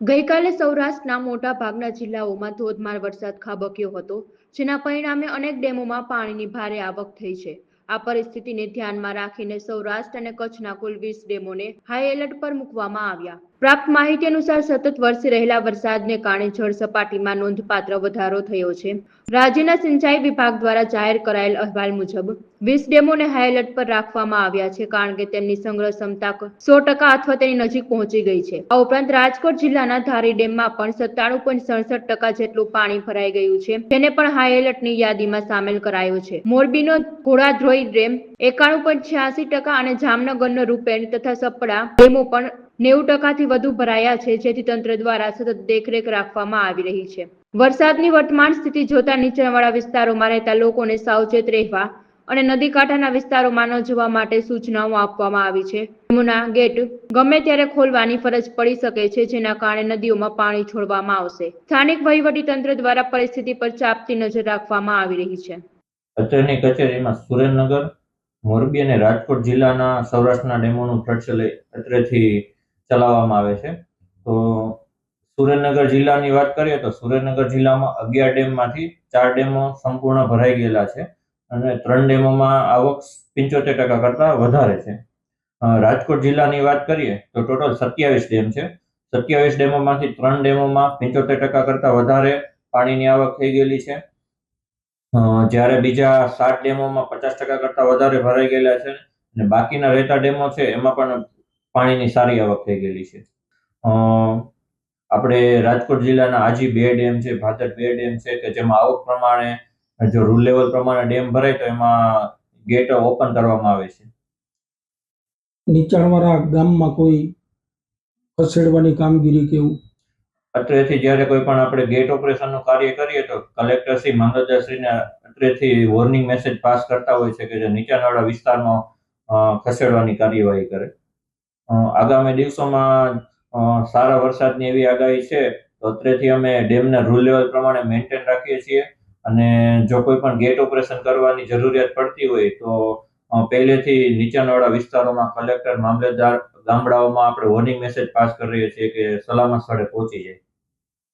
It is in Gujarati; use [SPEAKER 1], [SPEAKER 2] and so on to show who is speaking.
[SPEAKER 1] ગઈકાલે સૌરાષ્ટ્રના મોટા ભાગના જિલ્લાઓમાં ધોધમાર વરસાદ ખાબક્યો હતો, જેના પરિણામે અનેક ડેમોમાં પાણીની ભારે આવક થઈ છે. આ પરિસ્થિતિને ધ્યાનમાં રાખીને સૌરાષ્ટ્ર અને કચ્છના કુલ વીસ ડેમોને હાઈ એલર્ટ પર મૂકવામાં આવ્યા. પ્રાપ્ત માહિતી અનુસાર સતત વરસી રહેલા વરસાદને કારણે જળ સપાટીમાં નોંધપાત્ર વધારો થયો છે. રાજ્યના સિંચાઈ વિભાગ દ્વારા જાહેર કરાયેલ અહેવાલ મુજબ વીસ ડેમોને હાઈ પર રાખવામાં આવ્યા છે કારણ કે તેમની સંગ્રહ ક્ષમતા સો ટકા અથવા તેની નજીક પહોંચી ગઈ છે. આ ઉપરાંત રાજકોટ જિલ્લાના ધારી ડેમમાં પણ સત્તાણું પોઈન્ટ સડસઠ ટકા જેટલું પાણી ભરાઈ ગયું છે તેને પણ હાઈ એલર્ટની યાદીમાં સામેલ કરાયો છે. મોરબીનો ઘોડાધ્રોઈ ડેમ એકાણું પોઈન્ટ છ્યાસી ટકા અને જામનગરનો રૂપેણ તથા સપડા ડેમો પણ નેવું ટકાથી વધુ ભરાયા છે, જેથી તંત્ર દ્વારા સતત દેખરેખ રાખવામાં આવી રહી છે. વરસાદની વર્તમાન સ્થિતિ જોતા નીચાણવાળા વિસ્તારોમાં રહેતા લોકોને સાવચેત રહેવા અને નદી કાંઠાના વિસ્તારોમાં ન જવા માટે સૂચનાઓ આપવામાં આવી છે. ડેમોના ગેટ ગમે ત્યારે ખોલવાની ફરજ પડી શકે છે, જેના કારણે નદીઓમાં પાણી છોડવામાં આવશે. સ્થાનિક વહીવટી તંત્ર દ્વારા પરિસ્થિતિ પર ચાપતી નજર રાખવામાં આવી રહી છે.
[SPEAKER 2] અત્યારની કચેરીમાં સુરેન્દ્રનગર, મોરબી અને રાજકોટ જિલ્લાના સૌરાષ્ટ્રના ડેમોનું ફ્લડ અત્રેથી ચલાવવામાં આવે છે. તો સુરેન્દ્રનગર જિલ્લાની વાત કરીએ તો સુરેન્દ્રનગર જિલ્લામાં અગિયાર ડેમમાંથી ચાર ડેમો સંપૂર્ણ ભરાઈ ગયેલા છે અને ત્રણ ડેમોમાં આવક પંચોતેર ટકા કરતાં વધારે છે. રાજકોટ જિલ્લાની વાત કરીએ તો ટોટલ સત્યાવીસ ડેમ છે. સત્યાવીસ ડેમોમાંથી ત્રણ ડેમોમાં પંચોતેર ટકા કરતાં વધારે પાણીની આવક થઈ ગયેલી છે. જ્યારે બીજા સાત ડેમોમાં પચાસ ટકા કરતાં વધારે ભરાઈ ગયેલા છે અને બાકીના રહેતા ડેમો છે એમાં પણ પાણીની સારી આવક થઈ ગયેલી છે. અ, આપણે રાજકોટ જિલ્લાના આજી બે ડેમ છે ભાદર બે ડેમ છે કે જેમાં આવક પ્રમાણે જો રૂલ લેવલ પ્રમાણે ડેમ ભરાય તો એમાં ગેટ ઓપન કરવામાં આવે છે.
[SPEAKER 3] નીચાણવાળા ગામમાં કોઈ ખસેડવાની કામગીરી કેવું
[SPEAKER 2] અત્રેથી જ્યારે કોઈ પણ આપણે ગેટ ઓપરેશનનું કાર્ય કરીએ તો કલેક્ટર શ્રી મામલતદારશ્રીને અત્રેથી વોર્નિંગ મેસેજ પાસ કરતા હોય છે કે જે નીચાણવાળા વિસ્તારમાં ખસેડવાની કાર્યવાહી કરે. આગામી દિવસોમાં સારા વરસાદની એવી આગાહી છે, તો અત્રેથી અમે ડેમના રૂલ લેવલ પ્રમાણે મેન્ટેન રાખીએ છીએ. અને જો કોઈ પણ ગેટ ઓપરેશન કરવાની જરૂરિયાત પડતી હોય, તો પહેલેથી નીચાણવાળા વિસ્તારોમાં કલેક્ટર, મામલતદાર ગામડાઓમાં આપણે વોર્નિંગ મેસેજ પાસ કરી રહીએ છીએ કે સલામત સ્થળે પહોંચી જાય.